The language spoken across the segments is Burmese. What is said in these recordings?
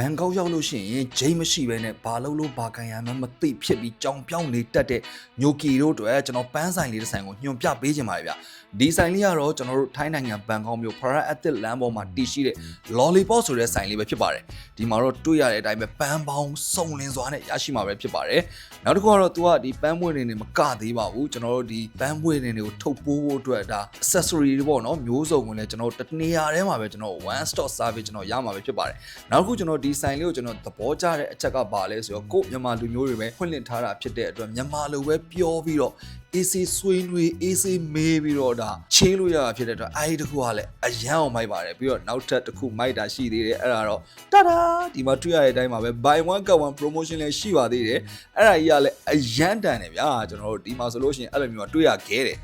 ဘန်ကောက်ရောက်လို့ရှိရင်ဂျိမ်းမရှိဘဲနဲ့ဘာလို့လို့ဘာကန်ရမှန်းမသိဖြစ်ပြီးကြောင်ပြောင်းနေတတ်တဲ့ညိုကီတို့အတွက်ကျွန်တော်ပန်းဆိုင်လေးတစ်ဆိုင်ကိုညွှန်ပြပေးခြင်းပါတယ်ဗျဒီဆိုင်လေးကတော့ကျွန်တော်တို့ထိုင်းနိုင်ငံဘန်ကောက်မြို့ Para Athit လမ်းပေါ်မှာတည်ရှိတဲ့ Lollipop ဆိုတဲ့ဆိုင်လေးပဲဖြစ်ပါတယ်ဒီမှာတော့တွေ့ရတဲ့အတိုင်းပဲပန်းပေါင်းစုံလင်စွာနဲ့ရရှိမှာပဲဖြစ်ပါတယ်နောက်တစ်ခုကတော့ तू ကဒီပန်းပွင့်တွေနဲ့မကသေးပါဘူးကျွန်တော်တို့ဒီပန်းပွင့်တွေကိုထုတ်ပိုးဖို့အတွက်ဒါ accessory တွေပေါ့နော်မျိုးစုံကိုလည်းကျွန်တော်တို့တစ်နေရာထဲမှာပဲကျွန်တော် one stop service ကျွန်တော်ရမှာပဲဖြစ်ပါတယ်နောက်တစ်ခုကျွန်တော်ဒီဆိုင်လေးကိုကျွန်တော်သဘောကျတဲ့အချက်ကပါလဲဆိုတော့ကို့မြန်မာလူမျိုးတွေပဲဖွင့်လှစ်ထားတာဖြစ်တဲ့အတွက်မြန်မာလိုပဲပြောပြီးတော့ AC ဆွေးနွေး AC မေးပြီးတော့ဒါချင်းလို့ရတာဖြစ်တဲ့အတွက်အဲဒီတစ်ခုကလည်းအရန်အောင်မိုက်ပါတယ်ပြီးတော့နောက်ထပ်တစ်ခုမိုက်တာရှိသေးတယ်အဲ့ဒါတော့တာဒါဒီမှာတွေ့ရတဲ့အတိုင်းပါပဲ buy one get one promotion လည်းရှိပါသေးတယ်အဲ့ဒါကြီးကလည်းအရန်တန်တယ်ဗျာကျွန်တော်တို့ဒီမှာဆိုလို့ရှိရင်အဲ့လိုမျိုးတွေ့ရခဲတယ်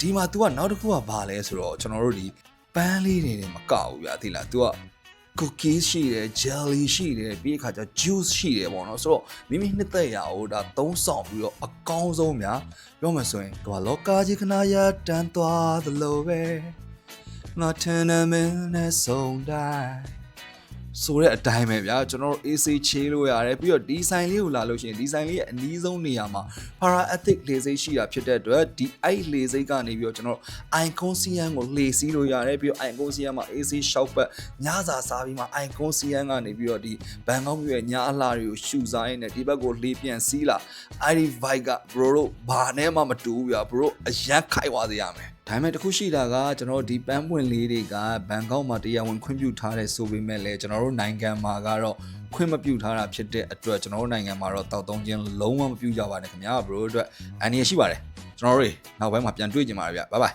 ဒီမှာ तू ကနောက်တစ်ခုကဘာလဲဆိုတော့ကျွန်တော်တို့ဒီပန်းလေးတွေနဲ့မကဘူးဗျာသိလား तू က cookies ရှိတယ် jelly ရှိတယ်ပြီးခါကျ juice ရှိတယ်ပေါ့နော်ဆိုတော့မိမိနှစ်သက်ရာဟိုဒါသုံးဆောင်ပြီးတော့အကောင်းဆုံးများပြောမှဆိုရင်ကမ္ဘာလောကကြီးခဏရတန်သွားသလိုပဲငါထင်တယ်မင်းနဲ့ဆုံးတိုင်း ဆိုတဲ့အတိုင်းပဲဗျာကျွန်တော်တို့ AC ချေးလို့ရတယ်ပြီးတော့ဒီဆိုင်လေးကိုလာလို့ရှိရင်ဒီဆိုင်လေးရဲ့အနီးဆုံးနေရာမှာ para ethic လေစိတ်ရှိတာဖြစ်တဲ့အတွက်ဒီအဲ့လေစိတ်ကနေပြီးတော့ကျွန်တော်တို့ icon CN ကိုလှေစီးလို့ရတယ်ပြီးတော့ icon CN မှာ AC shop ဘက်ညစာစားပြီးမှ icon CN ကနေပြီးတော့ဒီဘန်ကောက်မြို့ရဲ့ညအလားတွေကိုရှူစားရင်းနဲ့ဒီဘက်ကိုလှေပြန်စီးလာအဲ့ဒီ vibe က bro တို့ဘာနဲ့မှမတူဘူးဗျာ bro အရန်ခိုက်သွားစေရမယ် ဒါပေမဲ့တခုရှိတာကကျွန်တော်တို့ဒီပန်းပွင့်လေးတွေကဘန်ကောက်မှာတရားဝင်ခွင့်ပြုထားတဲ့ဆိုပေမဲ့လည်းကျွန်တော်တို့နိုင်ငံမှာကတော့ခွင့်မပြုထားတာဖြစ်တဲ့အတွက်ကျွန်တော်တို့နိုင်ငံမှာတော့တောက်သုံးခြင်းလုံးဝမပြုကြပါနဲ့ခင်ဗျာဘရိုအတွက်အန်ရရှိပါတယ်ကျွန်တော်တို့တွေနောက်ပိုင်းမှာပြန်တွေ့ကြပါရဗျဘိုင်ဘိုင်